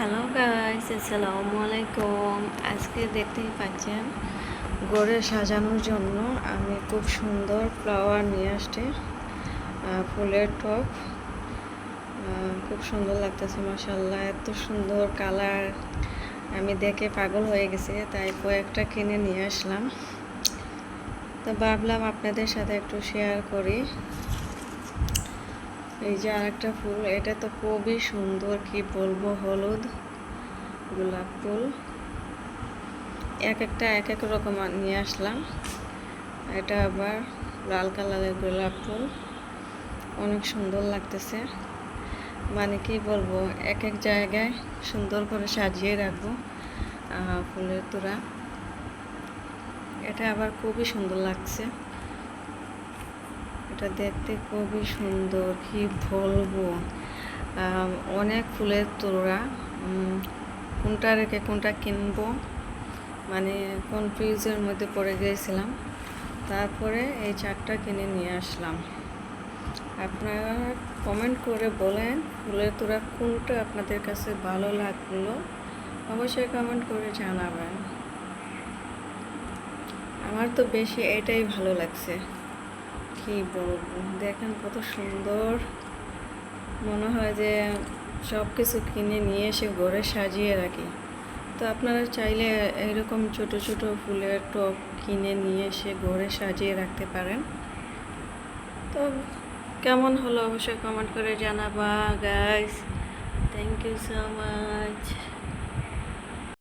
Hello guys আসসালামু আলাইকুম আজকে দেখতেই পাচ্ছেন গড়ে সাজানোর জন্য আমি খুব সুন্দর ফ্লাওয়ার নিয়ে আসছি ফুলের টপ খুব সুন্দর লাগতেছে মাসাল্লাহ এত সুন্দর কালার আমি দেখে পাগল হয়ে গেছি, তাই কয়েকটা কিনে নিয়ে আসলাম। তো ভাবলাম আপনাদের সাথে একটু শেয়ার করি। এই যে আরেকটা ফুল, এটা তো খুবই সুন্দর, কি বলব, হলুদ, গোলাপ ফুল। এক একটা এক এক রকম নিয়ে আসলাম। এটা আবার লাল কালারের গোলাপ ফুল। অনেক সুন্দর লাগতেছে। মানে কি বলব এক এক জায়গায় সুন্দর করে সাজিয়ে রাখব ফুলের তোড়া। এটা আবার খুবই সুন্দর লাগছে। এটা দেখতে খুবই সুন্দর, কি বলব? অনেক ফুলের তোড়া। কোনটা রেখে কোনটা কিনবো? মানে কনফিউজের মধ্যে পড়ে গিয়েছিলাম তারপরে এই চারটা কিনে নিয়ে আসলাম। আপনারা কমেন্ট করে বলেন ফুলের তোড়া কোনটা আপনাদের কাছে ভালো লাগল? অবশ্যই কমেন্ট করে জানাবেন। আমার তো বেশি এটাই ভালো লাগছে। কি বলব? দেখেন কত সুন্দর। মনে হয় যে সব কিছু কিনে নিয়ে এসে ঘরে সাজিয়ে রাখি। তো আপনারা চাইলে এইরকম ছোট ছোট ফুলের টব কিনে নিয়ে এসে ঘরে সাজিয়ে রাখতে পারেন। তো কেমন হলো অবশ্যই কমেন্ট করে জানাবা guys thank you so much